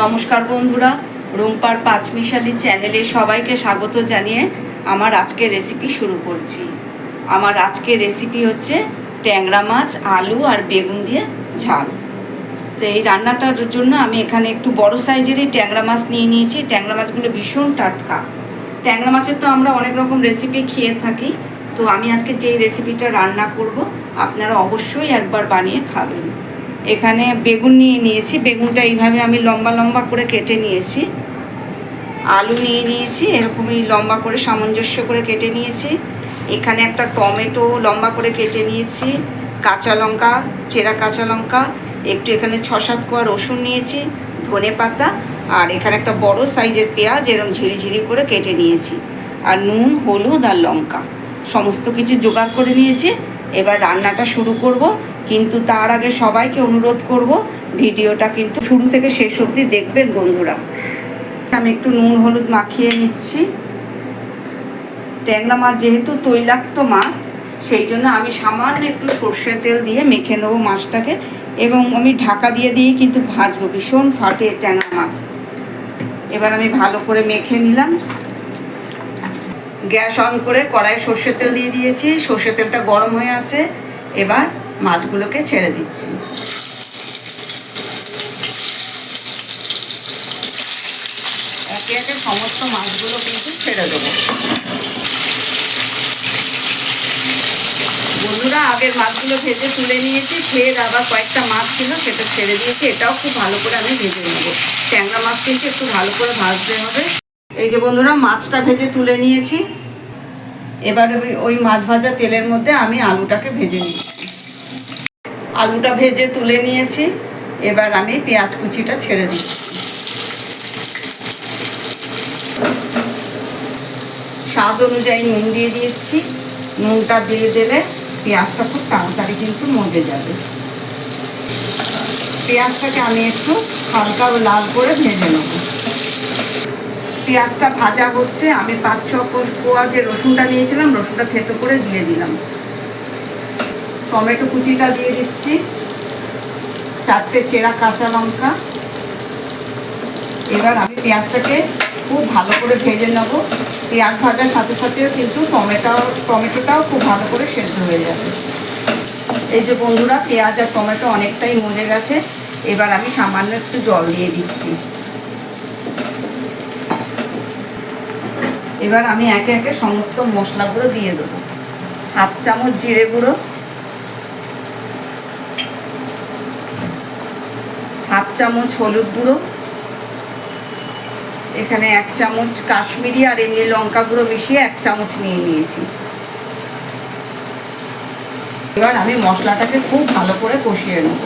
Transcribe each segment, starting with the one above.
নমস্কার বন্ধুরা, রুম্পার পাঁচমিশালি চ্যানেলে সবাইকে স্বাগত জানিয়ে আমার আজকের রেসিপি শুরু করছি। আমার আজকের রেসিপি হচ্ছে ট্যাংরা মাছ, আলু আর বেগুন দিয়ে ঝাল। তো এই রান্নাটার জন্য আমি এখানে একটু বড় সাইজেরই ট্যাংরা মাছ নিয়ে নিয়েছি। ট্যাংরা মাছগুলো ভীষণ টাটকা। ট্যাংরা মাছের তো আমরা অনেক রকম রেসিপি খেয়ে থাকি। তো আমি আজকে যেই রেসিপিটা রান্না করব, আপনারা অবশ্যই একবার বানিয়ে খাবেন। এখানে বেগুন নিয়ে নিয়েছি। বেগুনটা এইভাবে আমি লম্বা লম্বা করে কেটে নিয়েছি। আলু নিয়ে নিয়েছি, এরকমই লম্বা করে সামঞ্জস্য করে কেটে নিয়েছি। এখানে একটা টমেটো লম্বা করে কেটে নিয়েছি, কাঁচা লঙ্কা, চেরা কাঁচা লঙ্কা, একটু এখানে ছ সাত কোয়া রসুন নিয়েছি, ধনে পাতা, আর এখানে একটা বড় সাইজের পেঁয়াজ এরকম ঝিরিঝিরি করে কেটে নিয়েছি। আর নুন, হলুদ আর লঙ্কা, সমস্ত কিছু জোগাড় করে নিয়েছি। এবার রান্নাটা শুরু করব। কিন্তু তার আগে সবাইকে অনুরোধ করব, ভিডিওটা কিন্তু শুরু থেকে শেষ অবধি দেখবেন বন্ধুরা। আমি একটু নুন হলুদ মাখিয়ে নিচ্ছি। ট্যাংরা মাছ যেহেতু তৈলাক্ত মাছ, সেই জন্য আমি সামান্য একটু সর্ষের তেল দিয়ে মেখে নেব মাছটাকে এবং আমি ঢাকা দিয়ে দিয়ে কিন্তু ভাজবো, ভীষণ ফাটে ট্যাংরা মাছ। এবার আমি ভালো করে মেখে নিলাম। গ্যাস অন করে কড়াই সর্ষের তেল দিয়ে দিয়েছি। সর্ষের তেলটা গরম হয়ে আছে। এবার মাছগুলোকে ছেড়ে দিচ্ছি। একে একে সমস্ত মাছগুলো কিন্তু ছেড়ে দেবো। বন্ধুরা, আগের মাছগুলো ভেজে তুলে নিয়েছি, ফের আবার কয়েকটা মাছ ছিল সেটা ছেড়ে দিয়েছি। এটাও খুব ভালো করে আমি ভেজে নেব। ট্যাংরা মাছ কিন্তু একটু ভালো করে ভাজতে হবে। এই যে বন্ধুরা, মাছটা ভেজে তুলে নিয়েছি। এবারে ওই- মাছ ভাজা তেলের মধ্যে আমি আলুটাকে ভেজে নিয়েছি আলুটা ভেজে তুলে নিয়েছি। এবার আমি পেঁয়াজ কুচিটা ছেড়ে দিচ্ছি। স্বাদ অনুযায়ী নুন দিয়ে দিয়েছি। নুনটা দিয়ে দিলে পেঁয়াজটা খুব তাড়াতাড়ি কিন্তু মজে যাবে। পেঁয়াজটাকে আমি একটু হালকা লাল করে ভেজে নেব। পেঁয়াজটা ভাজা হচ্ছে। আমি পাঁচ ছ কোয়া যে রসুনটা নিয়েছিলাম, রসুনটা থেতো করে দিয়ে দিলাম। টমেটো কুচিটা দিয়ে দিচ্ছি। চারটে চেরা কাঁচা লঙ্কা। এবার আমি পেঁয়াজটাকে খুব ভালো করে ভেজে নেব। পেঁয়াজ ভাজার সাথে সাথেও কিন্তু টমেটো, টমেটোটাও খুব ভালো করে সেদ্ধ হয়ে যাবে। এই যে বন্ধুরা, পেঁয়াজ আর টমেটো অনেকটাই মজে গেছে। এবার আমি সামান্য একটু জল দিয়ে দিচ্ছি। এবার আমি একে একে সমস্ত মশলাগুলো দিয়ে দেবো। হাফ চামচ জিরে গুঁড়ো। চামচ হলুদ গুঁড়ো, এখানে এক চামচ কাশ্মীরি আর এমনি লঙ্কা গুঁড়ো মিশিয়ে এক চামচ নিয়ে নিয়েছি। এবার আমি মশলাটাকে খুব ভালো করে কষিয়ে নেব।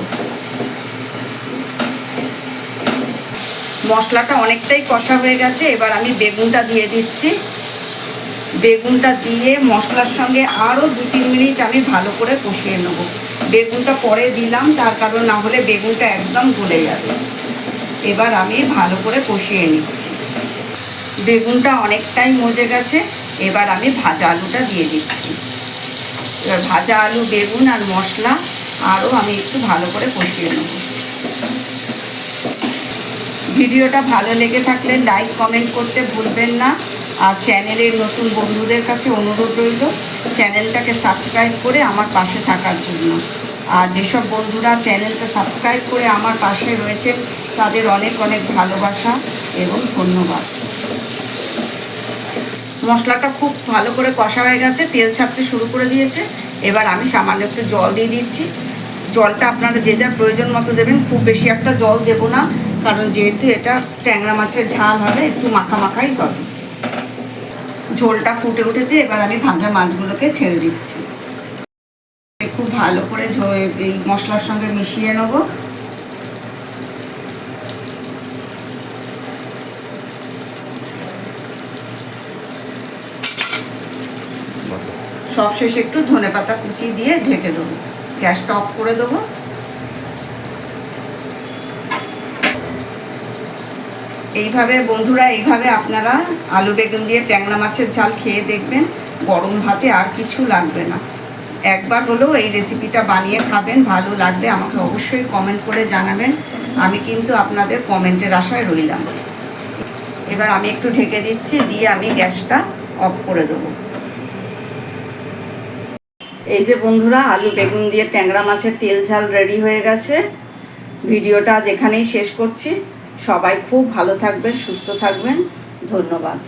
মশলাটা অনেকটাই কষা হয়ে গেছে, এবার আমি বেগুনটা দিয়ে দিচ্ছি। বেগুনটা দিয়ে মশলার সঙ্গে আরও দু তিন মিনিট আমি ভালো করে কষিয়ে নেব। বেগুনটা পরে দিলাম, তার কারণ না হলে বেগুনটা একদম গলে যাবে। এবার আমি ভালো করে কষিয়ে নিচ্ছি। বেগুনটা অনেকটাই মজে গেছে, এবার আমি ভাজা আলুটা দিয়ে দিচ্ছি। এবার ভাজা আলু, বেগুন আর মশলা আরও আমি একটু ভালো করে কষিয়ে নেব। ভিডিওটা ভালো লেগে থাকলে লাইক, কমেন্ট করতে ভুলবেন না। আর চ্যানেলের নতুন বন্ধুদের কাছে অনুরোধ রইল, চ্যানেলটাকে সাবস্ক্রাইব করে আমার পাশে থাকার জন্য। আর যেসব বন্ধুরা চ্যানেলটা সাবস্ক্রাইব করে আমার পাশে রয়েছে তাদের অনেক অনেক ভালোবাসা এবং ধন্যবাদ। মশলাটা খুব ভালো করে কষা হয়ে গেছে, তেল ছাড়তে শুরু করে দিয়েছে। এবার আমি সামান্য একটু জল দিয়ে দিচ্ছি। জলটা আপনারা যে যার প্রয়োজন মতো দেবেন, খুব বেশি একটা জল দেব না, কারণ যেহেতু এটা ট্যাংরা মাছের ঝাল হবে, একটু মাখা মাখাই হবে। ঝোলটা ফুটে উঠেছে, এবার আমি ভাজা মাছগুলোকে ছেড়ে দিচ্ছি। ভালো করে এই মশলার সঙ্গে মিশিয়ে নেব। সব শেষে একটু ধনে পাতা কুচি দিয়ে ঢেকে দেবো। গ্যাসটা অফ করে দেবো। এইভাবে বন্ধুরা, এইভাবে আপনারা আলু বেগুন দিয়ে ট্যাংরা মাছের ঝাল খেয়ে দেখবেন। গরম ভাতে আর কিছু লাগবে না। একবার হলেও এই রেসিপিটা বানিয়ে খাবেন, ভালো লাগলে আমাকে অবশ্যই কমেন্ট করে জানাবেন। আমি কিন্তু আপনাদের কমেন্টের আশায় রইলাম। এবার আমি একটু ঢেকে দিচ্ছি, দিয়ে আমি গ্যাসটা অফ করে দেবো। এই যে বন্ধুরা, আলু, বেগুন দিয়ে ট্যাংরা মাছের তেল ঝাল রেডি হয়ে গেছে। ভিডিওটা আজ এখানেই শেষ করছি। সবাই খুব ভালো থাকবেন, সুস্থ থাকবেন। ধন্যবাদ।